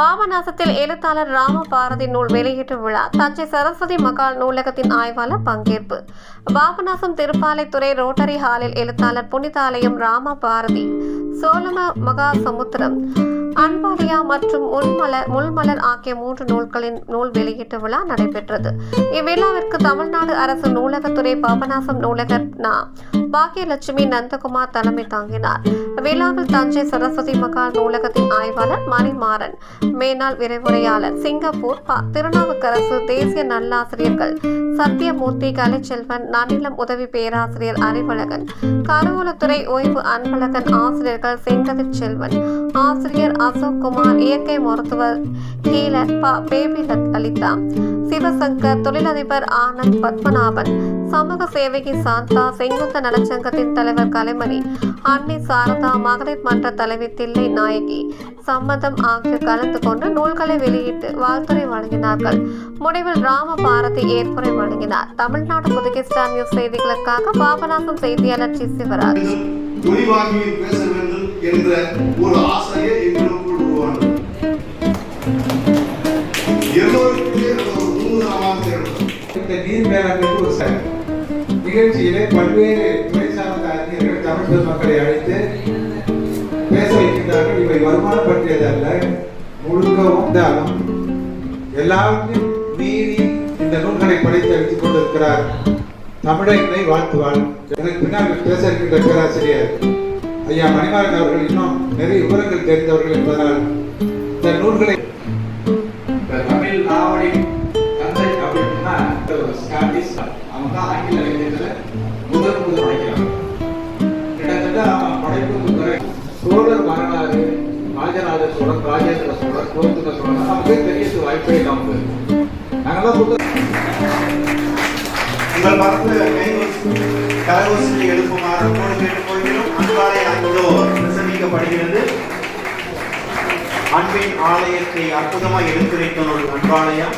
பாபநாசத்தில் எழுத்தாளர் ராம பாரதி நூல் வெளியீட்டு விழா. தஞ்சை சரஸ்வதி மகால் நூலகத்தின் ஆய்வாளர் பங்கேற்பு. பாபநாசம் திருப்பாலைத்துறை ரோட்டரி ஹாலில் எழுத்தாளர் புனிதாலயம் ராம பாரதி சோழம மகா சமுத்திரம் அன்பாலியா மற்றும் முள்மலர் முள்மலர் ஆகிய மூன்று நூல்களின் நூல் வெளியீட்டு விழா நடைபெற்றது. இவ்விழாவிற்கு தமிழ்நாடு அரசு நூலகத்துறை பாபநாசம் நூலகர் நா. பாக்கியலட்சுமி நந்தகுமார் தலைமை தாங்கினார். விழாவில் தஞ்சை சரஸ்வதி மகால் நூலகத்தின் ஆய்வாளர் மணிமாறன். மேனாள் விரைவுரையாளர் சிங்கப்பூர் திருநாவுக்கரசு தேசிய நல்லாசிரியர்கள் சத்தியமூர்த்தி கலைச்செல்வன் நன்னிலம் உதவி பேராசிரியர் அறிவழகன் கருவூலத்துறை ஓய்வு அன்பழகன் ஆசிரியர்கள் செங்கதிர் செல்வன் ஆசிரியர் அசோக் குமார் இயற்கை மருத்துவர் ஹீலர் ப. பேபி லலிதா சிவசங்கர் தொழிலதிபர் ஆனந்த் பத்மநாபன் சமூக சேவகி சாந்தா செங்குந்த நலச்சங்கத்தின் தலைவர் கலைமணி அன்னை சாரதா மகளிர் மன்ற தலைவி தில்லை நாயகி. சம்மதம் ஆகியோர் கலந்து கொண்டு நூல்களை வெளியிட்டு வாழ்த்துரை வழங்கினார்கள். முடிவில் ராம பாரதி ஏற்புரை வழங்கினார். தமிழ்நாடு புதுகை ஸ்டார் நியூஸ் செய்திகளுக்காக பாபநாசம் செய்தியாளர் சி சிவராஜ். துணிவாகியில் பேச வேண்டும் என்ற ஒரு ஆசையை எங்களுக்குள் உருவானது. எல்லோருக்குமே ஒரு நூதனமாக இருந்தது இந்த நீர் மேலாண்மைக்கு ஒரு ச- நிகழ்ச்சியிலே பல்வேறு துறை சார்ந்த அறிஞர்கள் தமிழ் பெருமக்களை அழைத்து பேச வைக்கின்றார்கள். இவை வருமானம் பற்றியதல்ல முழுக்க வந்தாலும் எல்லாவற்றையும் மீறி இந்த நூல்களை படைத்து அளித்துக் கொண்டிருக்கிறார் தமிழனை வாழ்த்துவாள். எனக்கு பின்னால் பேச இருக்கின்ற பேராசிரியர் ஐயா மணிமாறன் அவர்கள் இன்னும் நிறைய விவரங்கள் தெரிந்தவர்கள் என்பதால் இந்த நூல்களை தமிழ் நாவலின் தந்தை அப்படின்னா ஸ்காட்டிஷ் அவன் தான் ஆங்கில ராஜராஜ சோழன் ராஜேந்திர சோழன் குலோத்துங்க சோழன் நமக்கு தெரியறது வாய்ப்பே இல்லாமல் நாங்கெல்லாம் புத்தகம் உங்கள் பரப்பு கைகோசி கரகோசியை எழுப்புமாறு அன்போடு கேட்டுக்கொள்கிறோம் அன்பாலய அந்தோ பிரசங்கிக்கப்படுகிறது அன்பின் ஆலயத்தை அற்புதமாக எடுத்துரைத்த ஒரு அன்பாலயம்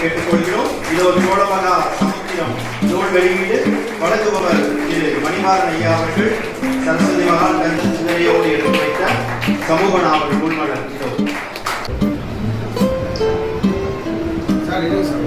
கேட்டுக்கொள்கிறோம் இது ஒரு சோழமகா சித்திரம் நூல் வெளியீடு வழங்குபவர் திரு மணிமாறன் ஐயா அவர்கள். சரஸ்வதி மகால் கந்த சிந்தனையோடு எடுத்து வைத்த சமூக நாவல் நூல்மலர் இதோ சார்.